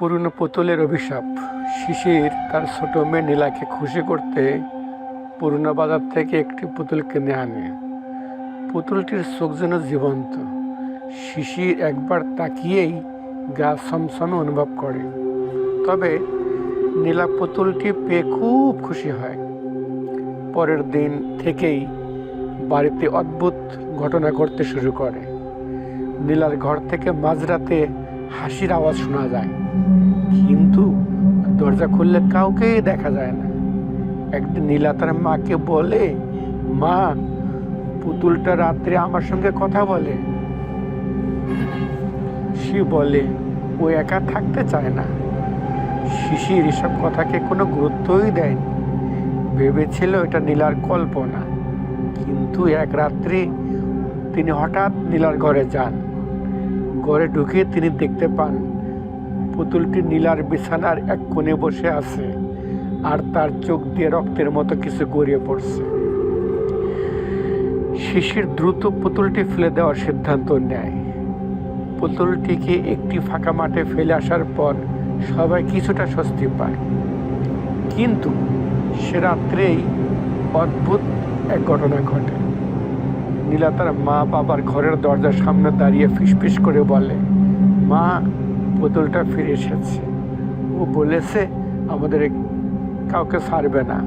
পুরনো পুতুলের অভিশাপ। শিশির তার ছোট মেয়ে নীলাকে খুশি করতে পুরনো বাজার থেকে একটি পুতুল কিনে আনে। পুতুলটির চোখ যেন জীবন্ত। শিশির একবার তাকিয়েই গা সমসমে অনুভব করে। তবে নীলা পুতুলটি পেয়ে খুব খুশি হয়। পরের দিন থেকেই বাড়িতে অদ্ভুত ঘটনা ঘটতে শুরু করে। নীলার ঘর থেকে মাঝরাতে হাসির আওয়াজ শোনা যায়। কিন্তু দরজা খুললে কাউকেই দেখা যায় না। একদিন নীলা তার মাকে বলে, মা, পুতুলটা রাত্রে আমার সঙ্গে কথা বলে। সে বলে, ও একা থাকতে চায় না। শিশির এসব কথাকে কোনো গুরুত্বই দেয়নি। ভেবেছিল এটা নীলার কল্পনা। কিন্তু এক রাত্রি তিনি হঠাৎ নীলার ঘরে যান। ঘরে ঢুকে তিনি দেখতে পান, পুতুলটি নীলার বিছানার এক কোণে বসে আছে আর তার চোখ দিয়ে রক্তের মতো কিছু গড়িয়ে পড়ছে। শিশির দ্রুত পুতুলটি ফেলে দেওয়ার সিদ্ধান্ত নেয়। পুতুলটিকে একটি ফাঁকা মাঠে ফেলে আসার পর সবাই কিছুটা স্বস্তি পায়। কিন্তু সে রাত্রেই অদ্ভুত এক ঘটনা ঘটে। নীলা তার মা বাবার ঘরের দরজার সামনে দাঁড়িয়ে ফিসফিস করে বলে, মা বোতলটা ফিরে এসেছে। ও বলেছে, আমাদের কাউকে ছাড়বে না।